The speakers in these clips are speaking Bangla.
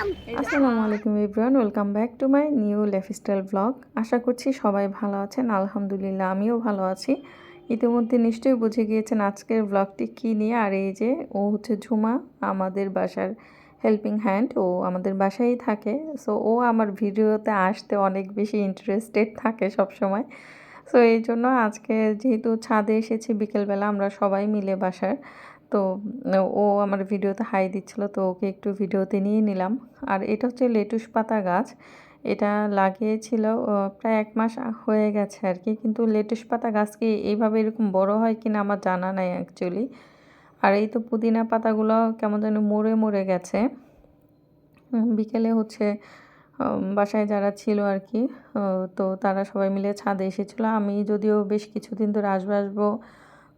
আসসালামু আলাইকুম everyone, welcome back to my new lifestyle blog. আশা করছি সবাই ভালো আছেন, আলহামদুলিল্লাহ আমিও ভালো আছি। ইতিমধ্যে নিশ্চয়ই বুঝে গিয়েছেন আজকের ব্লগটি কী নিয়ে, আর এই যে ও হচ্ছে ঝুমা, আমাদের বাসার হেল্পিং হ্যান্ড ও আমাদের বাসায় থাকে। সো ও আমার ভিডিওতে আসতে অনেক বেশি ইন্টারেস্টেড থাকে সব সময় সো এই জন্য আজকে যেহেতু ছাদে এসেছি, বিকেলবেলা আমরা সবাই মিলে বাসার তো, ও আমার ভিডিওতে হাই দিচ্ছিল, তো ওকে একটু ভিডিওতে নিয়ে নিলাম। আর এটা হচ্ছে লেটুস পাতা গাছ। এটা লাগিয়েছিল প্রায় এক মাস হয়ে গেছে আর কি, কিন্তু লেটুস পাতা গাছ কি এইভাবে এরকম বড় হয় কিনা আমার জানা নাই অ্যাকচুয়ালি আর এই তো পুদিনা পাতাগুলো কেমন যেন মরে মরে গেছে। বিকেলে হচ্ছে বাসায় যারা ছিল আর কি তো তারা সবাই মিলে ছাদে এসেছিল। আমি যদিও বেশ কিছুদিন ধরে আসব আসব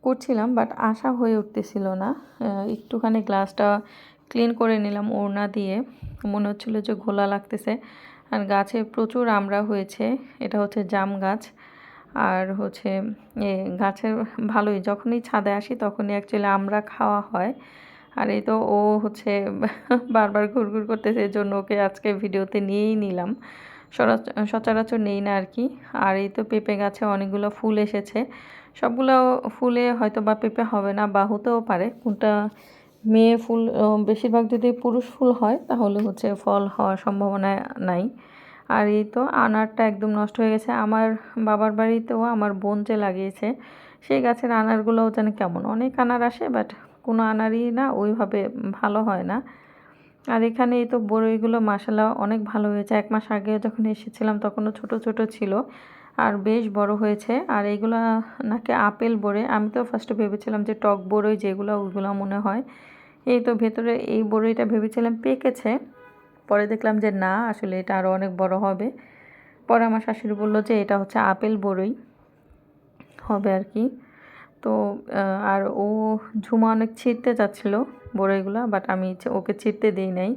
করছিলাম বাট আশা হয়ে উঠতেছিল না। একটুখানি গ্লাসটা ক্লিন করে নিলাম ওড়না দিয়ে। মনে হচ্ছিল যে ঘোলা লাগতেছে। আর গাছে প্রচুর আমড়া হয়েছে। এটা হচ্ছে জাম গাছ। আর হচ্ছে, এ গাছের ভালোই। যখনই ছাদে আসি তখনই অ্যাকচুয়ালি আমরা খাওয়া হয়। আর এই তো ও হচ্ছে বারবার ঘুরঘুর করতেছে এর জন্য ওকে আজকে ভিডিওতে নিয়েই নিলাম। সচরাচর নেই না আর কি। আর এই তো পেঁপে গাছে অনেকগুলো ফুল এসেছে। সবগুলো ফুলে হয়তো বা পেঁপে হবে না, বা হতেও পারে। কোনটা মেয়ে ফুল বেশিরভাগ যদি পুরুষ ফুল হয়, তাহলে হচ্ছে ফল হওয়ার সম্ভাবনা নাই। আর এই তো আনারটা একদম নষ্ট হয়ে গেছে। আমার বাবার বাড়িতেও আমার বোন যে লাগিয়েছে, সেই গাছের আনারগুলোও যেন কেমন। অনেক আনার আসে, বাট কোনো আনারই না, ওইভাবে ভালো হয় না। আর এখানে এই তো বড়ইগুলো মাসালা অনেক ভালো হয়েছে। এক মাস আগে যখন এসেছিলাম তখনও ছোট ছোট ছিল আর বেশ বড় হয়েছে। আর এইগুলা নাকি আপেল বড়ে। আমি তো ফার্স্টে ভেবেছিলাম যে টক বড়ই যেগুলো ওইগুলো মনে হয়। এই তো ভেতরে এই বড়ইটা ভেবেছিলাম পেকেছে। পরে দেখলাম যে না, আসলে এটা আরও অনেক বড় হবে। পরে আমার শাশুড়ি বলল যে এটা হচ্ছে আপেল বড়ই। হবে আর কি। তো আর ও ঝুমা অনেক ছিঁড়তে চাচ্ছিল বড়ইগুলা বাট আমি ওকে ছিঁড়তে দিই নাই।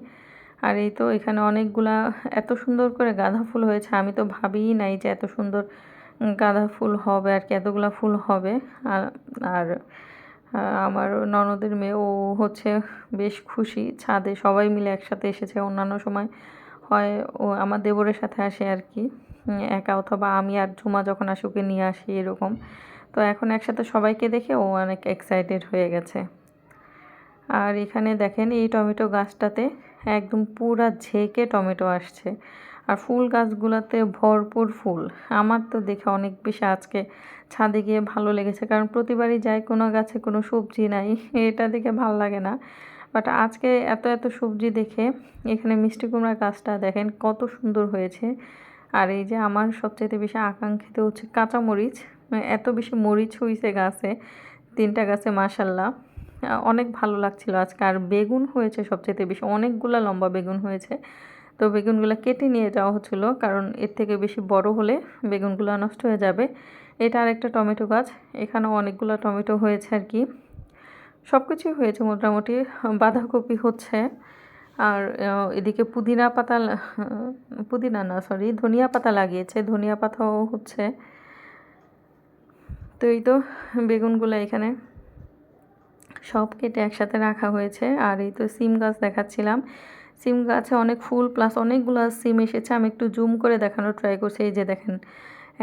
আর এই তো এখানে অনেকগুলা এত সুন্দর করে গাঁদা ফুল হয়েছে, আমি তো ভাবিই নাই যে এত সুন্দর গাঁদা ফুল হবে আর কি, এতগুলা ফুল হবে। আর আমার ননদের মেয়ে ও হচ্ছে বেশ খুশি, ছাদে সবাই মিলে একসাথে এসেছে, অন্যান্য সময় হয় ও, আমার দেবরের সাথে আসে আর কি। একা অথবা আমি আর ঝুমা যখন আসি ওকে নিয়ে আসি এরকম, তো এখন একসাথে সবাইকে দেখে ও অনেক এক্সাইটেড হয়ে গেছে। আর এখানে দেখেন এই টমেটো গাছটাতে একদম পুরা ঝেঁকে টমেটো আসছে। আর ফুল গাছগুলোতে ভরপুর ফুল। আমার তো দেখে অনেক বেশি আজকে ছাদে গিয়ে ভালো লেগেছে, কারণ প্রতিবারই যাই কোনো গাছে কোনো সবজি নাই, এটা দেখে ভালো লাগে না। বাট আজকে এত এত সবজি দেখে এখানে মিষ্টি কুমড়া গাছটা দেখেন কত সুন্দর হয়েছে। আর এই যে আমার সবচেয়ে বেশি আকাঙ্ক্ষিত হচ্ছে কাঁচামরিচ। এত বেশি মরিচ হয়েছে গাছে, তিনটা গাছে মাসাল্লাহ অনেক ভালো লাগছিল আজকে। আর বেগুন হয়েছে সবচেয়ে বেশি। অনেকগুলা লম্বা বেগুন হয়েছে। তো বেগুনগুলো কেটে নিয়ে যাওয়া হচ্ছিল, কারণ এর থেকে বেশি বড় হলে বেগুনগুলো নষ্ট হয়ে যাবে। এটা আর একটা টমেটো গাছ। এখানেও অনেকগুলো টমেটো হয়েছে আর কি। সব কিছুই হয়েছে মোটামুটি। বাঁধাকপি হচ্ছে। আর এদিকে পুদিনা পাতা পুদিনা না সরি ধনিয়া পাতা লাগিয়েছে। ধনিয়া পাতাও হচ্ছে। তো এই তো বেগুনগুলো এখানে সব কেটে একসাথে রাখা হয়েছে। আর এই তো সিম গাছ দেখাচ্ছিলাম। সিম গাছে অনেক ফুল প্লাস অনেকগুলো সিম এসেছে। আমি একটু জুম করে দেখানোর ট্রাই করছি। এই যে দেখেন,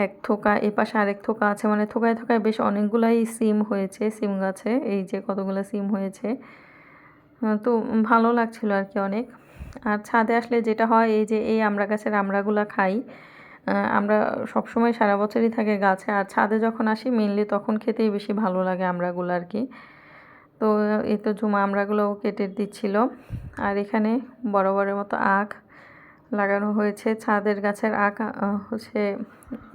এক থোকা এ পাশে আরেক থোকা আছে। মানে থোকায় থোকায় বেশ অনেকগুলাই সিম হয়েছে, সিম গাছে। এই যে কতগুলো সিম হয়েছে। তো ভালো লাগছিল আর কি অনেক। আর ছাদে আসলে যেটা হয়, এই যে এই আমরা গাছের আমড়াগুলো খাই আমরা সবসময় সারা বছরই থাকে গাছে। আর ছাদে যখন আসি মেনলি তখন খেতেই বেশি ভালো লাগে আমরাগুলো আর কি তো এই তো জুমা আমড়াগুলো কেটে দিচ্ছিল। আর এখানে বড় বড় মতো আখ লাগানো হয়েছে। ছাদের গাছের আখ হচ্ছে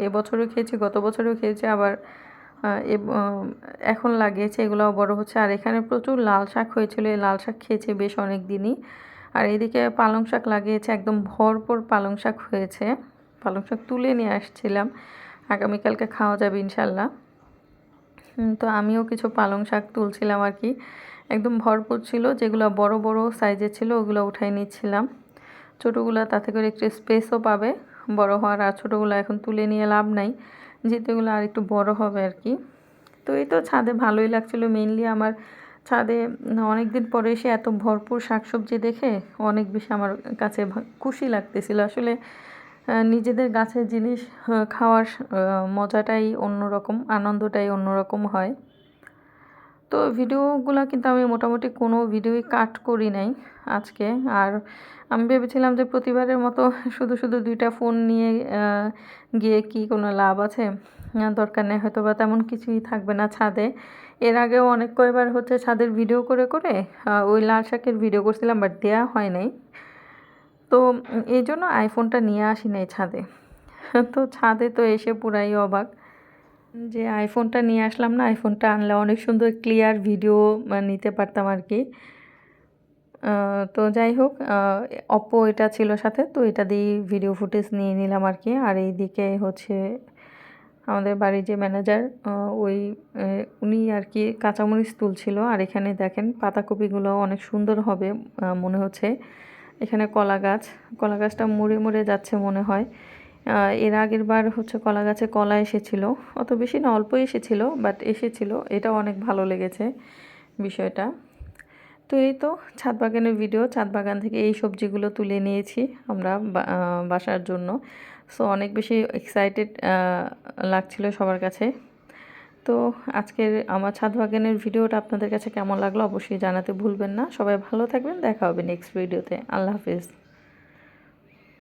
এবছরও খেয়েছি, গত বছরও খেয়েছি, আবার এখন লাগিয়েছে, এগুলোও বড় হচ্ছে। আর এখানে প্রচুর লাল শাক হয়েছিল, এই লাল শাক খেয়েছে বেশ অনেক দিনই আর এদিকে পালং শাক লাগিয়েছে, একদম ভরপুর পালং শাক হয়েছে। পালং শাক তুলে নিয়ে আসছিলাম, আগামীকালকে খাওয়া যাবে ইনশাল্লাহ। তো আমিও কিছু পালং শাক তুলছিলাম আর কি। একদম ভরপুর ছিল, যেগুলো বড় বড় সাইজের ছিল, ওগুলো উঠাই নিচ্ছিলাম। ছোটোগুলো তাতে করে একটু স্পেসও পাবে, বড় হওয়ার, আর ছোটোগুলো এখন তুলে নিয়ে লাভ নাই। যেহেতু এগুলো আর একটু বড় হবে আর কি। তো এই তো ছাদে ভালোই লাগছিল। মেনলি আমার ছাদে অনেক দিন পরে এসে এত ভরপুর শাকসবজি দেখে অনেক বেশি আমার কাছে খুশি লাগতেছিল। আসলে নিজেদের গাছের জিনিস খাওয়ার মজাটাই অন্যরকম, আনন্দটাই অন্যরকম হয়। তো ভিডিওগুলো কিন্তু আমি মোটামুটি কোনো ভিডিওই কাট করি নাই আজকে। আর আমি ভেবেছিলাম যে প্রতিবারের মতো শুধু শুধু দুইটা ফোন নিয়ে গিয়ে কি কোনো লাভ আছে? দরকার নেই হয়তো বা তেমন কিছুই থাকবে না ছাদে। এর আগেও অনেক কয়বার হচ্ছে ছাদের ভিডিও করে করে ওই লাল শাকের ভিডিও করছিলাম, বাট দেওয়া হয় নাই। তো এই জন্য আইফোনটা নিয়ে আসি নাই ছাদে। তো ছাদে তো এসে পুরাই অবাক। যে আইফোনটা নিয়ে আসলাম না আইফোনটা আনলে অনেক সুন্দর ক্লিয়ার ভিডিও নিতে পারতাম আর কি। তো যাই হোক অপো এটা ছিল সাথে, তো এটা দিয়ে ভিডিও ফুটেজ নিয়ে নিলাম আর কি। আর এইদিকে হচ্ছে আমাদের বাড়ির যে ম্যানেজার ওই উনি আর কি কাঁচামরিচ তুলছিল। আর এখানে দেখেন পাতাকপিগুলো অনেক সুন্দর হবে মনে হচ্ছে। এখানে কলা গাছ, কলা গাছটা মরে মরে যাচ্ছে মনে হয়। এর আগের বার হচ্ছে কলা গাছে কলা এসেছিল। অত বেশি না অল্প এসেছিল বাট এসেছিল। এটা অনেক ভালো লেগেছে বিষয়টা। তো এই তো ছাদ বাগানের ভিডিও ছাদ বাগান থেকে এই সবজিগুলো তুলে নিয়েছি আমরা বাসার জন্য। সো অনেক বেশি এক্সাইটেড লাগছিল সবার কাছে। তো আজকের আমার ছাদ বাগানের ভিডিওটা আপনাদের কাছে কেমন লাগল অবশ্যই জানাতে ভুলবেন না। সবাই ভালো থাকবেন, দেখা হবে নেক্সট ভিডিওতে আল্লাহ হাফিজ।